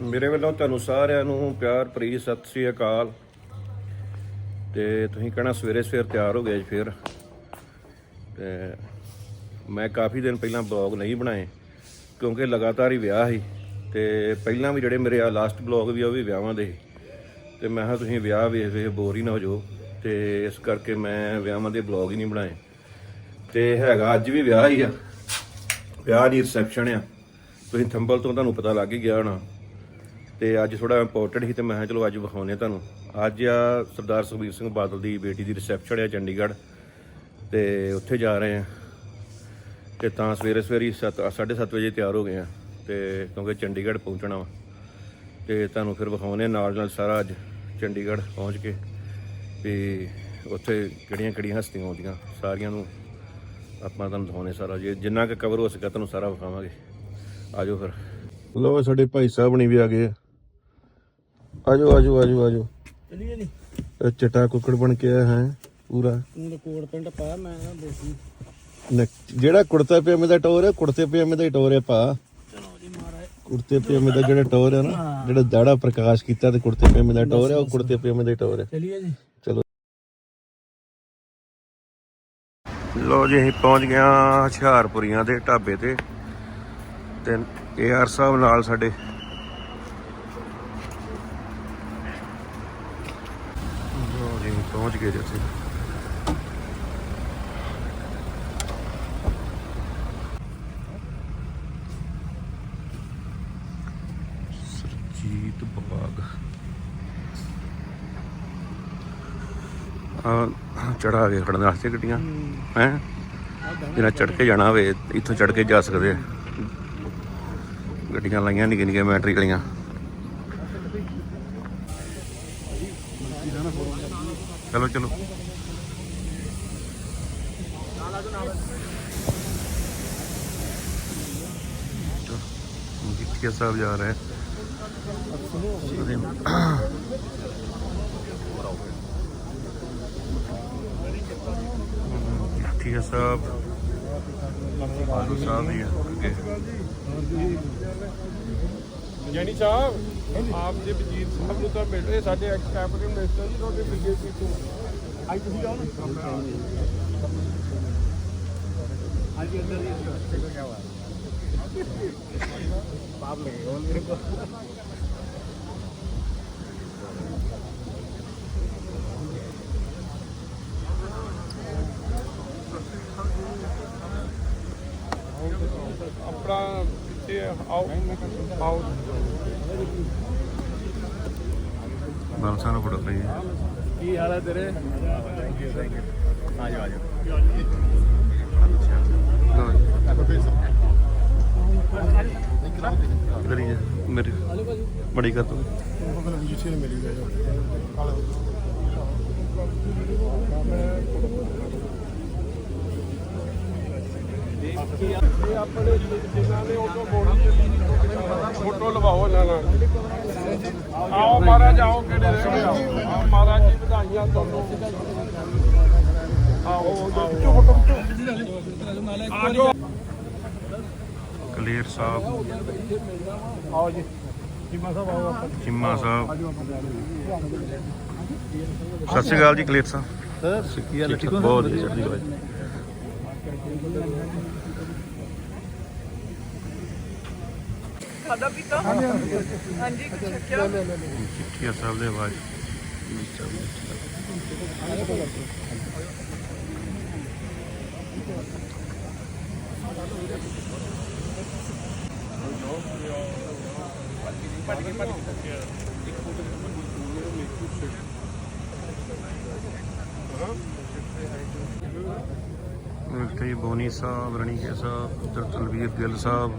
ਮੇਰੇ ਵੱਲੋਂ ਤੁਹਾਨੂੰ ਸਾਰਿਆਂ ਨੂੰ ਪਿਆਰ ਭਰੀ ਸਤਿ ਸ੍ਰੀ ਅਕਾਲ। ਤੇ ਤੁਸੀਂ ਕਹਿਣਾ ਸਵੇਰੇ ਸਵੇਰ ਤਿਆਰ ਹੋ ਗਏ ਜੀ ਫਿਰ। ਤੇ ਮੈਂ ਕਾਫੀ ਦਿਨ ਪਹਿਲਾਂ ਬਲੌਗ ਨਹੀਂ ਬਣਾਏ, ਕਿਉਂਕਿ ਲਗਾਤਾਰ ਹੀ ਵਿਆਹ ਸੀ। ਤੇ ਪਹਿਲਾਂ ਵੀ ਜਿਹੜੇ ਮੇਰੇ ਆ ਲਾਸਟ ਬਲੌਗ ਵੀ ਆ, ਉਹ ਵੀ ਵਿਆਹਾਂ ਦੇ ਸੀ। ਤੇ ਮੈਂ ਕਿਹਾ ਤੁਸੀਂ ਵਿਆਹ ਵੇਖ ਵੇਖ ਬੋਰ ਹੀ ਨਾ ਹੋ ਜਾਓ। ਤੇ ਇਸ ਕਰਕੇ ਮੈਂ ਵਿਆਹਾਂ ਦੇ ਬਲੌਗ ਹੀ ਨਹੀਂ ਬਣਾਏ। ਤੇ ਹੈਗਾ ਅੱਜ ਵੀ ਵਿਆਹ ਹੀ ਆ। ਵਿਆਹ ਦੀ ਰਿਸੈਪਸ਼ਨ ਆ। ਤੁਸੀਂ ਥੰਬਲ ਤੋਂ ਤੁਹਾਨੂੰ ਪਤਾ ਲੱਗ ਹੀ ਗਿਆ ਹੋਣਾ। ਤੇ ਅੱਜ ਥੋੜਾ ਇੰਪੋਰਟੈਂਟ ਸੀ ਤੇ ਮੈਂ ਕਿਹਾ ਚਲੋ ਅੱਜ ਵਿਖਾਉਨੇ ਤੁਹਾਨੂੰ। ਅੱਜ ਆ ਸਰਦਾਰ ਸੁਖਬੀਰ ਸਿੰਘ ਬਾਦਲ ਦੀ ਬੇਟੀ ਦੀ ਰਿਸੈਪਸ਼ਨ ਆ ਚੰਡੀਗੜ੍ਹ ਤੇ ਉੱਥੇ ਜਾ ਰਹੇ ਆ ਤੇ ਤਾਂ ਸਵੇਰੇ ਸਵੇਰੇ ਸੱਤ- ਸਾਢੇ 7:30 ਵਜੇ ਤਿਆਰ ਹੋ ਗਏ ਆ ਤੇ ਕਿਉਂਕਿ ਚੰਡੀਗੜ੍ਹ ਪਹੁੰਚਣਾ ਵਾ। ਤੇ ਤੁਹਾਨੂੰ ਫਿਰ ਵਿਖਾਉਨੇ ਨਾਲ ਨਾਲ ਸਾਰਾ ਅੱਜ ਚੰਡੀਗੜ੍ਹ ਪਹੁੰਚ ਕੇ ਵੀ ਉੱਥੇ ਕਿਹੜੀਆਂ ਕਿਹੜੀਆਂ ਹਸਤੀਆਂ ਆਉਂਦੀਆਂ, ਸਾਰੀਆਂ ਨੂੰ ਆਪਾਂ ਤੁਹਾਨੂੰ ਦਿਖਾਉਣੇ ਸਾਰਾ। ਜੇ ਜਿੰਨਾ ਕੁ ਕਵਰ ਹੋ ਸਕਿਆ ਤੁਹਾਨੂੰ ਸਾਰਾ ਵਿਖਾਵਾਂਗੇ। ਆਜੋ ਫਿਰ। ਲੋ ਸਾਡੇ ਭਾਈ ਸਾਹਿਬ ਨਹੀਂ ਵੀ ਆ ਗਏ ਆਜੋ ਆਜੋ ਆਜੋ ਆਜੋ। ਚਲੀਏ ਜੀ। ਇਹ ਚਟਾ ਕੁੱਕੜ ਬਣ ਕੇ ਆਇਆ ਹੈ ਪੂਰਾ। ਤੂੰ ਤਾਂ ਕੋਟ ਪੈਂਟ ਪਾਇਆ ਮੈਂ ਨਾ ਦੇਸੀ। ਜਿਹੜਾ ਕੁੜਤਾ ਪਜਾਮੇ ਦਾ ਟੋਰ ਹੈ ਕੁੜਤੇ ਪਜਾਮੇ ਦਾ ਹੀ ਟੋਰ ਹੈ ਭਾ ਚਲੋ ਜੀ ਮਹਾਰਾਜ। ਕੁੜਤੇ ਪਜਾਮੇ ਦਾ ਜਿਹੜਾ ਟੋਰ ਹੈ ਨਾ ਜਿਹੜਾ ਦਾੜਾ ਪ੍ਰਕਾਸ਼ ਕੀਤਾ ਤੇ ਕੁੜਤੇ ਪਜਾਮੇ ਦਾ ਟੋਰ ਹੈ ਉਹ ਕੁੜਤੇ ਪਜਾਮੇ ਦਾ ਹੀ ਟੋਰ ਹੈ। ਚਲੀਏ ਜੀ। ਚਲੋ। ਲੋ ਜੀ ਅਸੀਂ ਪਹੁੰਚ ਗਏ ਹਾਂ ਹੁਸ਼ਿਆਰਪੁਰੀਆਂ ਦੇ ਢਾਬੇ ਤੇ। ਤੇ ਏਆਰ ਸਾਹਿਬ ਨਾਲ ਸਾਡੇ ਲੋ ਜੀ ਅਸੀਂ ਪਹੁੰਚ ਗਏ ਜਿੱਥੇ ਸਰਜੀਤ ਬਾਗ। ਆ ਚੜਾ ਕੇ ਖੜਨ ਵਾਸਤੇ ਗੱਡੀਆਂ। ਹੈ? ਜਿਹਨਾਂ ਚੜ ਕੇ ਜਾਣਾ ਹੋਵੇ ਇੱਥੋਂ ਚੜ ਕੇ ਜਾ ਸਕਦੇ ਆ। ਗੱਡੀਆਂ ਲਾਈਆਂ ਨਿੱਕੀਆਂ ਨਿੱਕੀਆਂ ਬੈਟਰੀ ਵਾਲੀਆਂ। ਚਲੋ ਚਲੋ ਜਿੱਥੇ ਸਾਹਿਬ ਜਾ ਰਹੇ ਜਿੱਥੇ ਸਾਹਿਬ ਆਲੂ ਸਾਹਿਬ ਵੀ ਆ ਅੱਗੇ ਜੈਨੀ ਸਾਹਿਬ ਆਪ ਦੇ ਵਜ਼ੀਰ ਸਾਹਿਬ ਨੂੰ ਤਾਂ ਮਿਲ ਰਹੇ ਸਾਡੇ ਐਕਸ ਕੈਪਟਨ ਮਿਨਿਸਟਰ ਜੀ ਤੁਹਾਡੇ ਬੀਜੇਪੀ ਤੋਂ। ਅੱਜ ਤੁਸੀਂ ਆਓ ਨਾ। ਅੱਜ ਅੰਦਰ ਦੀ ਕੀ ਹੋਇਆ ਬਾਪ ਲਗੇ ਮੇਰੇ ਕੋ ਆਪਣਾ ਕਿੱਥੇ ਆਓ ਆਓ ਬਾਲਸਾ ਨੂੰ ਫੜੋ ਪਈ ਕੀ ਹਾਲ ਹੈ ਤੇਰੇ? ਥੈਂਕ ਯੂ ਥੈਂਕ ਯੂ ਜਾ ਮੇਰੀ ਬੜੀ ਕਰ ਆਪਣੇ ਜਿਨ੍ਹਾਂ ਨੇ ਉਦੋਂ ਮੋੜੀ ਫੋਟੋ ਲਵਾਓ ਇਹਨਾਂ ਨਾਲ। ਆਓ ਮਹਾਰਾਜ ਆਓ ਕਿਹੜੇ ਰਹਿ ਆਓ ਆਓ ਮਹਾਰਾਜ ਜੀ ਵਧਾਈਆਂ ਤੁਹਾਨੂੰ। ਆਓ ਆਓ। ਫੋਟੋ ਆਜੋ ਕਲੀਅਰ ਸਾਹਿਬ। ਆਓ ਜੀ। ਜਿਮਾ ਸਾਹਿਬ ਆਓ ਆਪਾਂ। ਚਿੰਮਾ ਸਾਹਿਬ। ਸਤਿ ਸ਼੍ਰੀ ਅਕਾਲ ਜੀ ਕਲੀਅਰ ਸਾਹਿਬ। ਸਰ ਕੀ ਹਾਲ ਠੀਕ ਬਹੁਤ ਵਧੀਆ ਜੀ। ਖਾਦਾ ਪੀਤਾ? ਹਾਂਜੀ ਕੁਛ ਛਕਿਆ? ਚਿੱਠੀਆ ਸਾਹਿਬ ਦੇ ਆਵਾਜ਼। ਇੱਥੇ ਬੋਨੀ ਸਾਹਿਬ ਰਣੀਕੇ ਸਾਹਿਬ ਉਧਰ ਤਲਵੀਰ ਗਿੱਲ ਸਾਹਿਬ।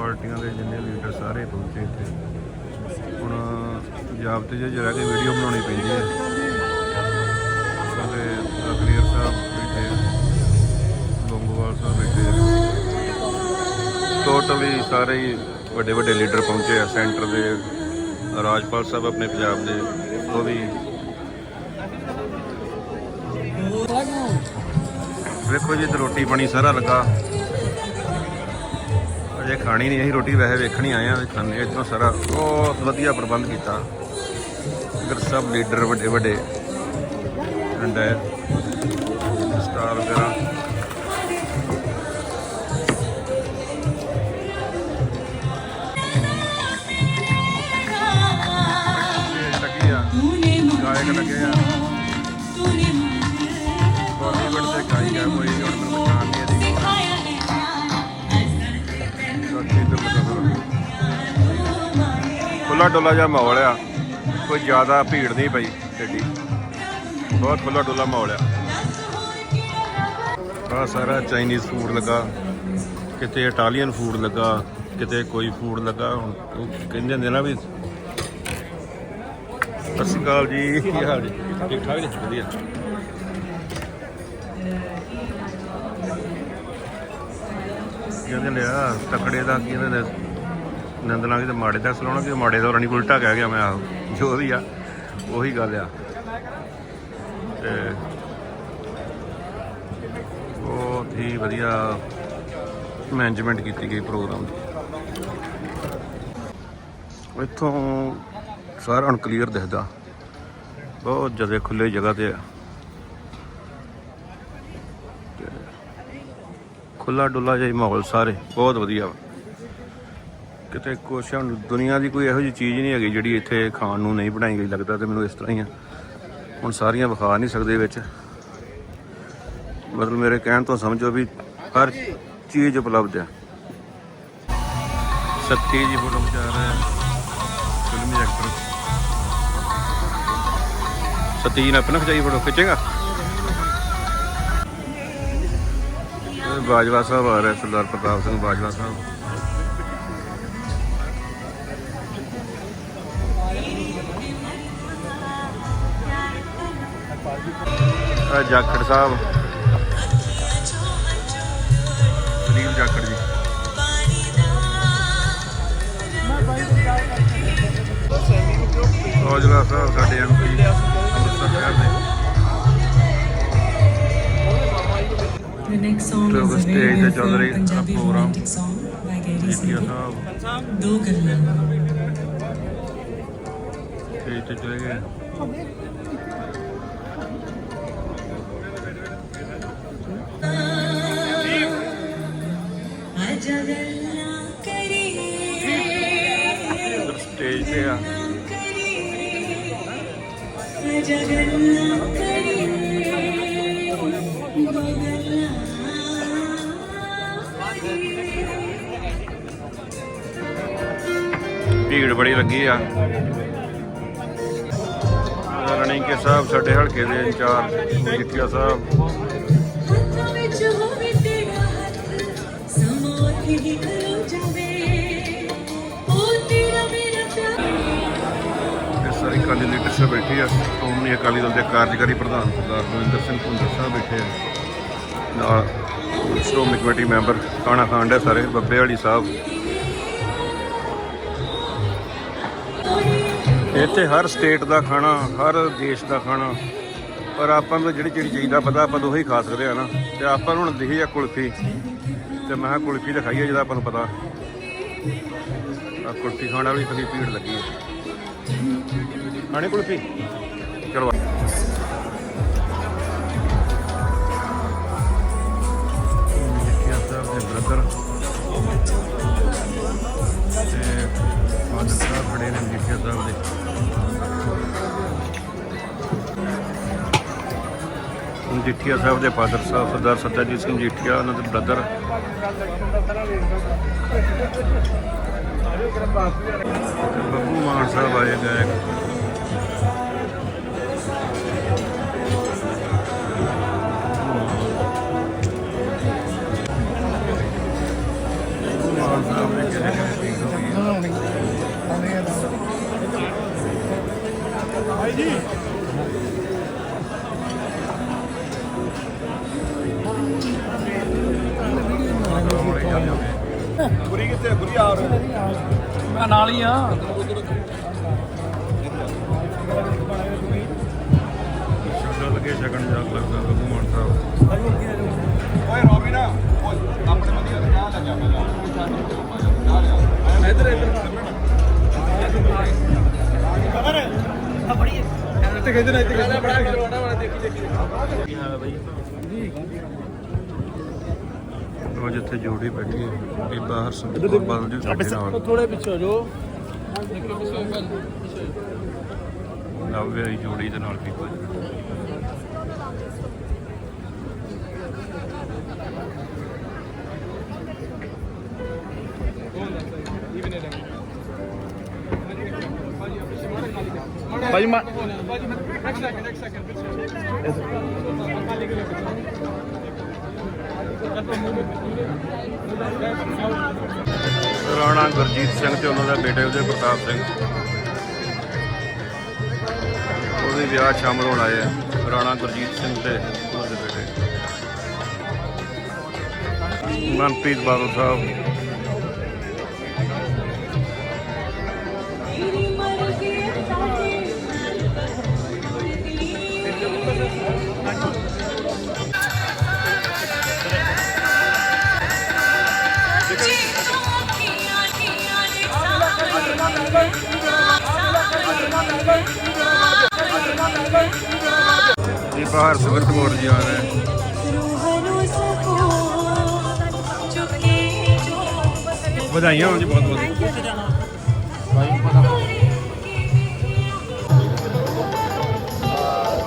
ਪਾਰਟੀਆਂ ਦੇ ਜਿੰਨੇ ਲੀਡਰ ਸਾਰੇ ਪਹੁੰਚੇ ਇੱਥੇ। ਹੁਣ ਜਾਬਤੇ ਜੇ ਜਰਾ ਕੇ ਵੀਡੀਓ ਬਣਾਉਣੀ ਪੈਂਦੀ ਹੈ। ਸਾਡੇ ਅਖਲੀਰ ਸਾਹਿਬ ਬੈਠੇ ਲੋਂਗੋਵਾਲ ਸਾਹਿਬ ਬੈਠੇ ਟੋਟਲੀ ਸਾਰੇ ਹੀ ਵੱਡੇ ਵੱਡੇ ਲੀਡਰ ਪਹੁੰਚੇ ਆ ਸੈਂਟਰ ਦੇ। ਰਾਜਪਾਲ ਸਾਹਿਬ ਆਪਣੇ ਪੰਜਾਬ ਦੇ, ਉਹ ਵੀ। ਵੇਖੋ ਜੀ ਤੇ ਰੋਟੀ ਪਾਣੀ ਸਾਰਾ ਲੱਗਾ। ਅਜੇ ਖਾਣੀ ਨਹੀਂ, ਅਸੀਂ ਰੋਟੀ ਵੈਸੇ ਵੇਖਣੀ ਆਏ ਆ ਖਾਣੇ ਇਤਨਾ ਸਾਰਾ ਬਹੁਤ ਵਧੀਆ ਪ੍ਰਬੰਧ ਕੀਤਾ। ਇਧਰ ਸਭ ਲੀਡਰ ਵੱਡੇ ਵੱਡੇ। ਅੰਡਾ ਸਟਾਰ ਵਗੈਰਾ। ਲੱਗੀ ਆ। ਗਾਇਕ ਲੱਗੇ ਆ। ਖੁੱਲਾ ਡੁੱਲਾ ਜਿਹਾ ਮਾਹੌਲ ਆ। ਕੋਈ ਜ਼ਿਆਦਾ ਭੀੜ ਨਹੀਂ ਪਈ ਏਡੀ ਬਹੁਤ ਖੁੱਲਾ ਡੁੱਲਾ ਮਾਹੌਲ ਆ। ਆ ਸਾਰਾ ਚਾਈਨੀਜ਼ ਫੂਡ ਲੱਗਾ। ਕਿਤੇ ਇਟਾਲੀਅਨ ਫੂਡ ਲੱਗਾ, ਕਿਤੇ ਕੋਈ ਫੂਡ ਲੱਗਾ। ਹੁਣ ਕਹਿੰਦੇ ਹੁੰਦੇ ਨਾ ਵੀ, ਸਤਿ ਸ਼੍ਰੀ ਅਕਾਲ ਜੀ, ਕੀ ਹਾਲ ਜੀ? ਠੀਕ ਠਾਕ ਜੀ? ਵਧੀਆ। ਕਹਿੰਦੇ ਲਿਆ ਤਕੜੇ ਦਾ ਕੀ ਕਹਿੰਦੇ ਨੰਦ ਲਾਂਗੇ ਤੇ ਮਾੜੇ ਦਾ ਸਲਾਉਣਾ ਕਿ ਮਾੜੇ ਦਾ ਰਾਣੀ ਉਲਟਾ ਕਹਿ ਗਿਆ ਮੈਂ ਆਹੋ, ਜੋ ਵੀ ਆ, ਉਹੀ ਗੱਲ ਆ। ਤੇ ਬਹੁਤ ਹੀ ਵਧੀਆ ਮੈਨੇਜਮੈਂਟ ਕੀਤੀ ਗਈ ਪ੍ਰੋਗਰਾਮ ਦੀ। ਇੱਥੋਂ ਸਾਰਾ ਹੁਣ ਕਲੀਅਰ ਦਿਖਦਾ। ਬਹੁਤ ਜ਼ਿਆਦਾ ਖੁੱਲੇ ਜਗ੍ਹਾ ਤੇ ਆ। ਖੁੱਲਾ ਡੁੱਲਾ ਜਿਹਾ ਮਾਹੌਲ ਸਾਰੇ, ਬਹੁਤ ਵਧੀਆ ਵਾ। ਕਿਤੇ ਕੁਛ ਹੁਣ ਦੁਨੀਆ ਦੀ ਕੋਈ ਇਹੋ ਜਿਹੀ ਚੀਜ਼ ਨਹੀਂ ਹੈਗੀ ਜਿਹੜੀ ਇੱਥੇ ਖਾਣ ਨੂੰ ਨਹੀਂ ਬਣਾਈ ਗਈ, ਲੱਗਦਾ ਤੇ ਮੈਨੂੰ ਇਸ ਤਰ੍ਹਾਂ ਹੀ ਆ। ਹੁਣ ਸਾਰੀਆਂ ਵਿਖਾ ਨਹੀਂ ਸਕਦੇ ਵਿੱਚ। ਮਤਲਬ ਮੇਰੇ ਕਹਿਣ ਤੋਂ ਸਮਝੋ ਵੀ ਹਰ ਚੀਜ਼ ਉਪਲਬਧ ਹੈ ਸੱਤੀ ਜੀ ਫੋਟੋ ਖਿਚਾ ਰਹੇ ਹੈ ਫਿਲਮੀ ਐਕਟਰ ਸਤੀ ਨੇ ਆਪਣਾ ਖਿਚਾਈ ਫੋਟੋ ਖਿੱਚੇਗਾ? ਬਾਜਵਾ ਸਾਹਿਬ ਆ ਰਹੇ, ਸਰਦਾਰ ਪ੍ਰਤਾਪ ਸਿੰਘ ਬਾਜਵਾ ਸਾਹਿਬ। ਆ ਜਾਖੜ ਸਾਹਿਬ। ਸੁਨੀਲ ਜਾਖੜ ਜੀ। ਔਜਲਾ ਸਾਹਿਬ ਸਾਡੇ ਐਮਪੀ ਅੰਮ੍ਰਿਤਸਰ ਸ਼ਹਿਰ ਦੇ। The next song ਤੇ is ਉਹ a stage very ਤੇ well ਚੱਲ ਰਹੀ Punjabi programme. romantic song by Gary Jitia Singh. ਸਾਹਿਬ। Do ਗੱਲਾਂ। ਸਟੇਜ ਤੇ ਚਲੇ ਗਏ। ਸਟੇਜ ਤੇ ਆ ਕਰੀਏ ਕਰੀਏ ਭੀੜ ਬੜੀ ਲੱਗੀ ਆ। ਰਣਿੰਗ ਕੇ ਸਾਹਿਬ, ਸਾਡੇ ਹਲਕੇ ਦੇ ਇੰਚਾਰਜ ਜੀਤੀਆ ਸਾਹਿਬ। ਹੀ ਖਲੋ ਜਾਵੇ ਉਹ ਤੇਰਾ ਮੇਰਾ ਪਿਆਰ ਇਹ ਸਾਰੀ ਅਕਾਲੀ ਲੀਡਰਸ਼ਿਪ ਬੈਠੀ ਆ, ਸ਼੍ਰੋਮਣੀ ਅਕਾਲੀ ਦਲ ਦੇ ਕਾਰਜਕਾਰੀ ਪ੍ਰਧਾਨ ਸਰਦਾਰ ਰਵਿੰਦਰ ਸਿੰਘ ਭੁੰਦਰ ਸਾਹਿਬ ਬੈਠੇ ਆ। ਨਾਲ ਸ਼੍ਰੋਮਣੀ ਕਮੇਟੀ ਮੈਂਬਰ ਖਾਣਾ ਖਾਂਡ ਦੇ ਸਾਰੇ, ਬੱਬੇ ਵਾਲੀ ਸਾਹਿਬ। ਇੱਥੇ ਹਰ ਸਟੇਟ ਦਾ ਖਾਣਾ, ਹਰ ਦੇਸ਼ ਦਾ ਖਾਣਾ। ਪਰ ਆਪਾਂ ਨੂੰ ਜਿਹੜੀ ਜਿਹੜੀ ਚੀਜ਼ ਦਾ ਪਤਾ ਆਪਾਂ ਤਾਂ ਉਹੀ ਖਾ ਸਕਦੇ ਆ ਨਾ। ਤੇ ਆਪਾਂ ਨੂੰ ਹੁਣ ਦਿਖੀ ਆ ਕੁਲਫੀ। ਤੇ ਮੈਂ ਕਿਹਾ ਕੁਲਫੀ ਤਾਂ ਖਾਈਏ ਜਿਹਦਾ ਆਪਾਂ ਨੂੰ ਪਤਾ। ਆ ਕੁਲਫੀ ਖਾਣ ਵਾਲੀ ਕਦੀ ਭੀੜ ਲੱਗੀ ਹੈ ਖਾਣੀ ਕੁਲਫੀ? ਚਲੋ। ਜੀਠੀਆ ਸਾਹਿਬ ਦੇ ਫਾਦਰ ਸਾਹਿਬ ਸਰਦਾਰ ਸਤਿਆਜੀਤ ਸਿੰਘ ਜੀਠੀਆ, ਉਹਨਾਂ ਦੇ ਬ੍ਰਦਰ ਬੱਬੂ ਮਾਨ ਸਾਹਿਬ ਆਏ ਗਏ। ਜਗ ਲੱਗਾ ਬੱਬੂ ਮਾਨ ਸਾਹਿਬ ਓਏ ਰੋਬੀ ਨਾ ਆਪਣੇ ਵਧੀਆ ਤੇ ਆ ਲੱਗਾ ਮੈਂ ਇੱਧਰ ਇੱਧਰ ਇੱਥੇ ਖੇਡਣਾ ਇੱਥੇ ਖੇਡਣਾ ਬੜਾ ਬੜਾ ਬੜਾ ਦੇਖੀ ਦੇਖੀ ਕੀ ਹਾਲ ਹੈ ਬਾਈ ਉਹ ਜਿੱਥੇ ਜੋੜੀ ਬੈਠੀ ਹੈ ਬੀਬਾ ਹਰਸਿਮਰਤ ਕੌਰ ਬਾਦਲ ਜੀ ਸਾਡੇ ਨਾਲ। ਥੋੜੇ ਪਿੱਛੇ ਹੋ ਜੋ ਨਵ ਆਈ ਜੋੜੀ ਦੇ ਨਾਲ ਬੀਬਾ ਜੀ ਭਾਈ ਮਾ ਰਾਣਾ ਗੁਰਜੀਤ ਸਿੰਘ ਤੇ ਉਹਨਾਂ ਦਾ ਬੇਟੇ ਉਹਦੇ ਪ੍ਰਤਾਪ ਸਿੰਘ। ਉਹਦੇ ਵਿਆਹ 'ਚ ਸ਼ਾਮਲ ਹੋਣ ਆਏ ਆ, ਰਾਣਾ ਗੁਰਜੀਤ ਸਿੰਘ ਤੇ ਮਨਪ੍ਰੀਤ ਬਾਦਲ ਸਾਹਿਬ तेरी मर्जी साथे ਜੀ ਬਾਹਰ ਸੁਗਤ ਕੌਰ ਜੀ ਵਧਾਈਆਂ ਹੋਣ ਜੀ ਬਹੁਤ ਬਹੁਤ।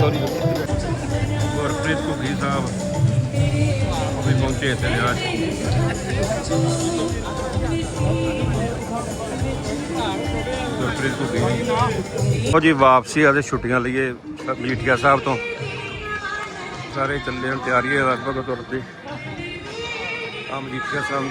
ਸੌਰੀ ਗੁਰਪ੍ਰੀਤ ਘੁੱਗੀ ਸਾਹਿਬ। ਉਹ ਵੀ ਪਹੁੰਚੇ ਇੱਥੇ ਵਿਆਹ 'ਚ। ਗੁਰਪ੍ਰੀਤ ਘੁੱਗੀ ਉਹ ਜੀ ਵਾਪਸੀ ਆ ਤੇ ਛੁੱਟੀਆਂ ਲਈਏ ਮਜੀਠੀਆ ਸਾਹਿਬ ਤੋਂ। ਸਾਰੇ ਚੱਲੇ ਹਨ ਤਿਆਰੀ ਹੈ ਲਗਭਗ ਤੁਰ ਦੀ ਆ ਮਜੀਠੀਆ ਸਾਹਿਬ।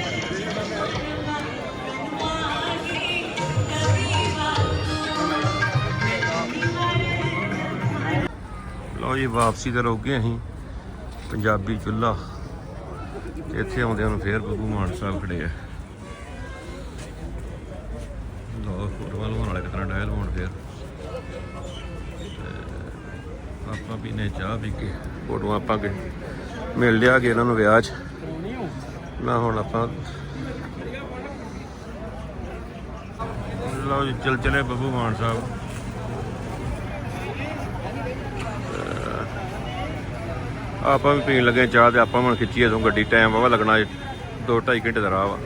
ਲਓ ਜੀ, ਵਾਪਸੀ ਤੇ ਰੁਕ ਅਸੀਂ। ਪੰਜਾਬੀ ਚੁੱਲਾ ਇੱਥੇ ਆਉਂਦੇ ਨੂੰ ਫੇਰ ਬੱਬੂ ਮਾਨ ਸਾਹਿਬ ਖੜੇ ਆ। ਲਓ, ਫੋਟੋਆਂ ਲਵਾਉਣ ਵਾਲੇ ਕਿਤਨਾ ਡਾਇਲ ਹੋਣ ਫੇਰ। ਤੇ ਆਪਾਂ ਪੀਨੇ ਚਾਹ ਪੀ ਕੇ, ਫੋਟੋਆਂ ਆਪਾਂ ਕੇ ਮਿਲ ਲਿਆ ਕਿ ਇਹਨਾਂ ਨੂੰ ਵਿਆਹ 'ਚ। ਨਾ ਹੁਣ ਆਪਾਂ ਲਓ ਜੀ, ਚਲ ਚਲੇ ਬੱਬੂ ਮਾਨ ਸਾਹਿਬ। ਆਪਾਂ ਵੀ ਪੀਣ ਲੱਗੇ ਚਾਹ ਤੇ ਆਪਾਂ ਹੁਣ ਖਿੱਚੀਏ ਤੋਂ ਗੱਡੀ ਟਾਈਮ ਵਾਵਾ ਲੱਗਣਾ 2 2.5 ਘੰਟੇ ਦਾ ਰਾਹ ਵਾ।